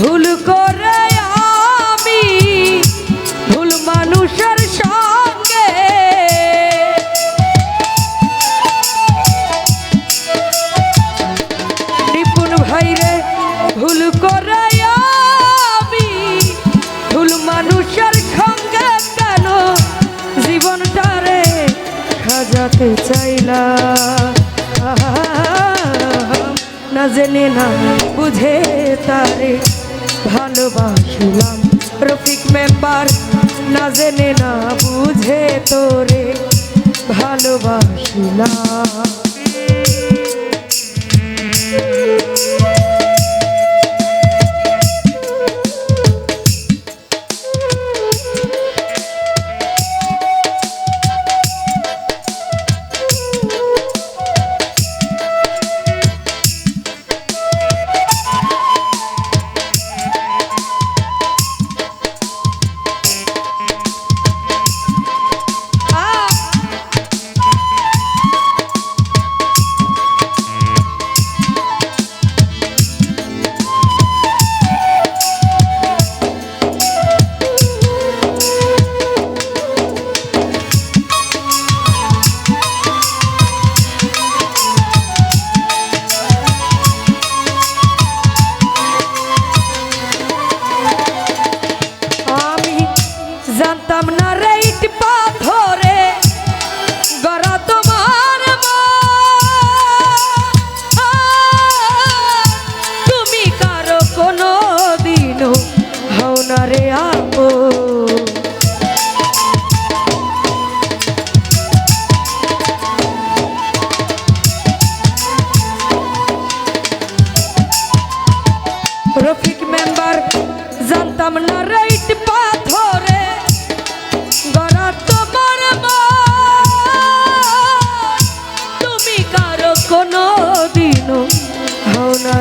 ভুল করে ভুল মানুষের সঙ্গে। নিপুণ ভাইরে, ভুল করে ভুল মানুষের সঙ্গে কেন জীবনটারে সাজাতে চাইলাম? না জেনে না বুঝে তারে ভালোবাসিলাম। রফিক মেম্বার না জেনে না বুঝে তোরে ভালোবাসিলাম।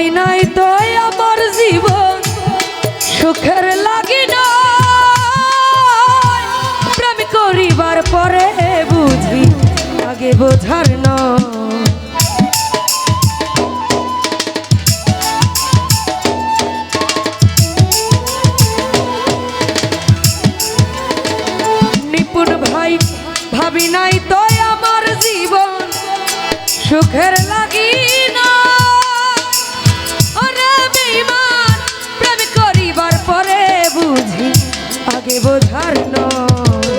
ভাবি নাই তো আমার জীবন সুখের লাগি প্রেম করিবার পরে বুঝি, আগে বোঝার ভাই, ভাবি নাই তো আমার জীবন সুখের লাগি না আগে বোঝার নয়।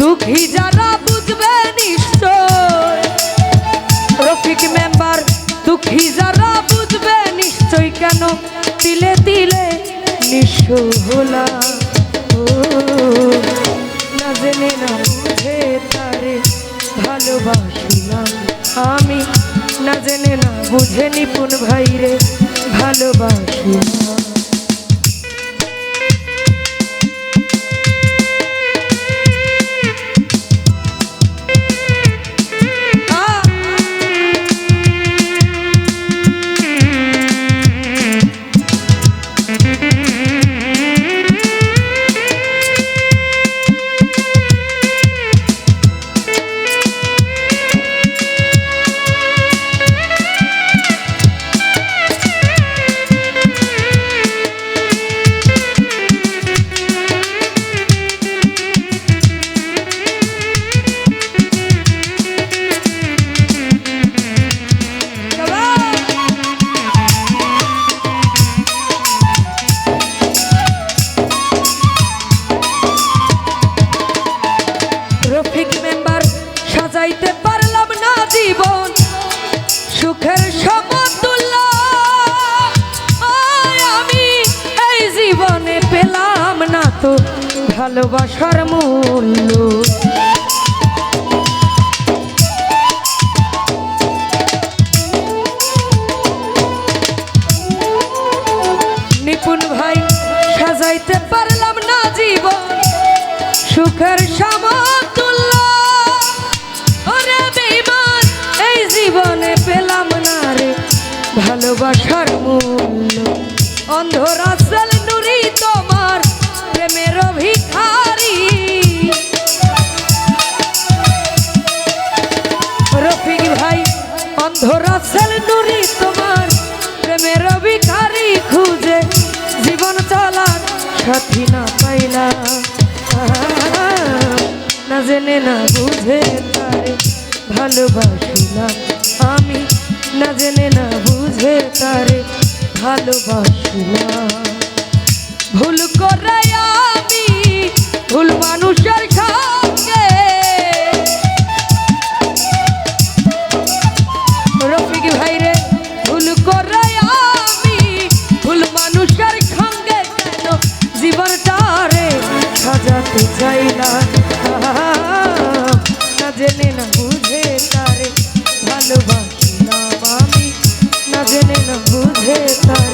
দুঃখী যারা বুঝবে নিশ্চয়। রফিক মেম্বার, দুঃখী যারা বুঝবে নিশ্চয় কেন তিলে তিলে নিঃস্ব হলা। না জেনে না বুঝে তারে ভালোবাসিলাম আমি। না জেনে না বুঝে নিপুণ ভাইরে ভালোবাসিলাম। শফিক মেম্বার, সাজাইতে পারলাম না জীবন। সুখের সমতুল্য। আমি এই জীবনে পেলাম না তো ভালোবাসার মূল্য। ভালোবাসার মূল্য। অন্ধ রাসেল নুরি তোমার প্রেমের ভিখারি রফিক ভাই অন্ধ রাসেল নুরি তোমার প্রেমের ভিখারি খুঁজে। জীবন চালার সাথী না পাইলা। না জেনে না বুঝে তারে ভালোবাসিলাম আমি। না জেনে না বুঝে তারে ভালোবাসিলাম ভুল করে আমি, ভুল মানুষের সঙ্গে। রফিক ভাই রে, ভুল করে আমি, ভুল মানুষের সঙ্গে কেন জীবনটারে সাজাতে চাইলাম না। বুঝে তারে